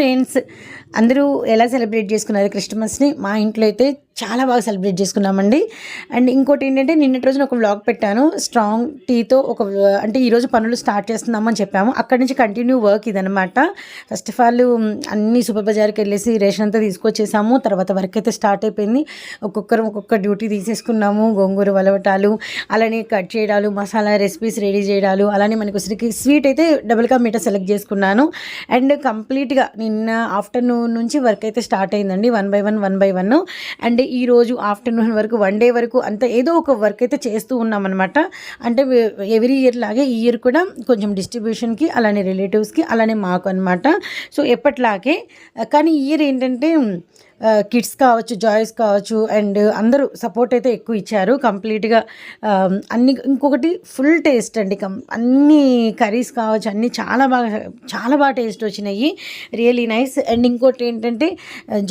Friends అందరూ ఎలా celebrate చేసుకున్నారు క్రిస్మస్ని? మా ఇంట్లో అయితే చాలా బాగా సెలబ్రేట్ చేసుకున్నామండి. అండ్ ఇంకోటి ఏంటంటే నిన్నటి రోజున ఒక వ్లాగ్ పెట్టాను. స్ట్రాంగ్ టీతో ఒక అంటే ఈరోజు పనులు స్టార్ట్ చేస్తున్నామని చెప్పాము. అక్కడి నుంచి కంటిన్యూ వర్క్ ఇదనమాట ఫస్ట్ ఆఫ్ ఆల్ అన్ని సూపర్ బజార్కి వెళ్ళేసి రేషన్ అంతా తీసుకొచ్చేసాము. తర్వాత వర్క్ అయితే స్టార్ట్ అయిపోయింది. ఒక్కొక్కరు ఒక్కొక్క డ్యూటీ తీసేసుకున్నాము. గోంగూర వలవటాలు అలానే కట్ చేయడాలు మసాలా రెసిపీస్ రెడీ చేయడాలు అలానే మనకు వచ్చరికి స్వీట్ అయితే డబుల్ కా మీటర్ సెలెక్ట్ చేసుకున్నాను. అండ్ కంప్లీట్గా నిన్న ఆఫ్టర్నూన్ నుంచి వర్క్ అయితే స్టార్ట్ అయిందండి. One by one one by one. And ఈ రోజు ఆఫ్టర్నూన్ వరకు వన్ డే వరకు అంత ఏదో ఒక వర్క్ అయితే చేస్తూ ఉన్నామన్నమాట. అంటే ఎవ్రీ ఇయర్ లాగే ఈ ఇయర్ కూడా కొంచెం డిస్ట్రిబ్యూషన్కి అలానే రిలేటివ్స్కి అలానే మాకు అనమాట సో ఎప్పట్లాగే కానీ ఈ ఇయర్ ఏంటంటే కిడ్స్ కావచ్చు జాయ్స్ కావచ్చు అండ్ అందరూ సపోర్ట్ అయితే ఎక్కువ ఇచ్చారు. కంప్లీట్గా అన్ని ఇంకొకటి ఫుల్ టేస్ట్ అండి. కం అన్ని కర్రీస్ కావచ్చు అన్నీ చాలా బాగా చాలా బాగా టేస్ట్ వచ్చినాయి. Really nice. అండ్ ఇంకోటి ఏంటంటే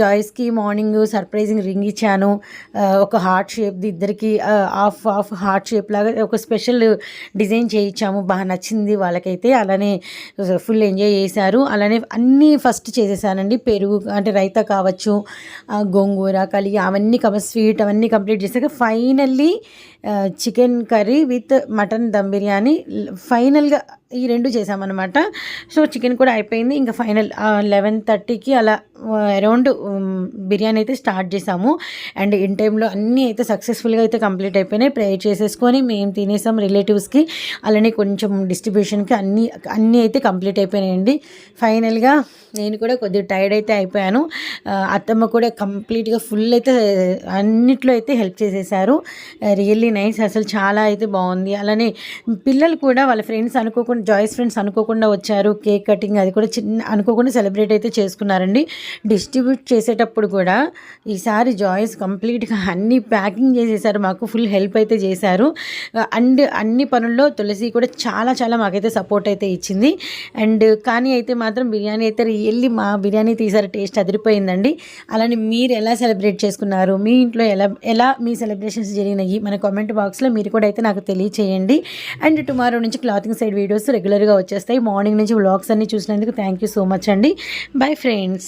జాయ్స్కి మార్నింగ్ సర్ప్రైజింగ్ రింగ్ ఇచ్చాను. ఒక హార్ట్ షేప్ ఇద్దరికి హాఫ్ హాఫ్ హార్ట్ షేప్ లాగా ఒక స్పెషల్ డిజైన్ చేయించాము. బాగా నచ్చింది వాళ్ళకైతే. అలానే ఫుల్ ఎంజాయ్ చేశారు. అలానే అన్నీ ఫస్ట్ చేసేసానండి. పెరుగు అంటే రైతా కావచ్చు గోంగూర కలిగి అవన్నీ కమ స్వీట్ అవన్నీ కంప్లీట్ చేశాక finally chicken curry with mutton dum biryani. ఫైనల్గా ఈ రెండు చేసామన్నమాట. సో చికెన్ కూడా అయిపోయింది. ఇంకా ఫైనల్ లెవెన్ థర్టీకి అలా అరౌండ్ బిర్యానీ అయితే స్టార్ట్ చేసాము. అండ్ ఇన్ టైంలో అన్నీ అయితే సక్సెస్ఫుల్గా అయితే కంప్లీట్ అయిపోయినాయి. ప్రే చేసేసుకొని మేము తినేసాం రిలేటివ్స్కి. అలానే కొంచెం డిస్ట్రిబ్యూషన్కి అన్నీ అన్నీ అయితే కంప్లీట్ అయిపోయినాయండి. ఫైనల్గా నేను కూడా కొద్దిగా టైర్డ్ అయితే అయిపోయాను. అత్తమ్మ కూడా కంప్లీట్గా ఫుల్ అయితే అన్నిట్లో అయితే హెల్ప్ చేసేసారు. Really nice. అసలు చాలా అయితే బాగుంది. అలానే పిల్లలు కూడా వాళ్ళ ఫ్రెండ్స్ అనుకోకుండా జాయిస్ ఫ్రెండ్స్ అనుకోకుండా వచ్చారు. కేక్ కటింగ్ అది కూడా చిన్న అనుకోకుండా సెలబ్రేట్ అయితే చేసుకున్నారండి. డిస్ట్రిబ్యూట్ చేసేటప్పుడు కూడా ఈసారి జాయిస్ కంప్లీట్గా అన్ని ప్యాకింగ్ చేసేసారు. మాకు ఫుల్ హెల్ప్ అయితే చేశారు. అండ్ అన్ని పనుల్లో తులసి కూడా చాలా చాలా మాకైతే సపోర్ట్ అయితే ఇచ్చింది. అండ్ కానీ అయితే మాత్రం బిర్యానీ అయితే రియల్లీ మా బిర్యానీ తీసారు. టేస్ట్ అదిరిపోయిందండి. అలానే మీరు ఎలా సెలబ్రేట్ చేసుకున్నారు? మీ ఇంట్లో ఎలా ఎలా మీ సెలబ్రేషన్స్ జరిగినాయి? మన కామెంట్ బాక్స్లో మీరు కూడా అయితే నాకు తెలియచేయండి. అండ్ టుమారో నుంచి క్లాతింగ్ సైడ్ వీడియోస్ రెగ్యులర్గా వచ్చేస్తాయి. మార్నింగ్ నుంచి వ్లాగ్స్ అన్ని చూసినందుకు థ్యాంక్ యూ సో మచ్ అండి. Bye friends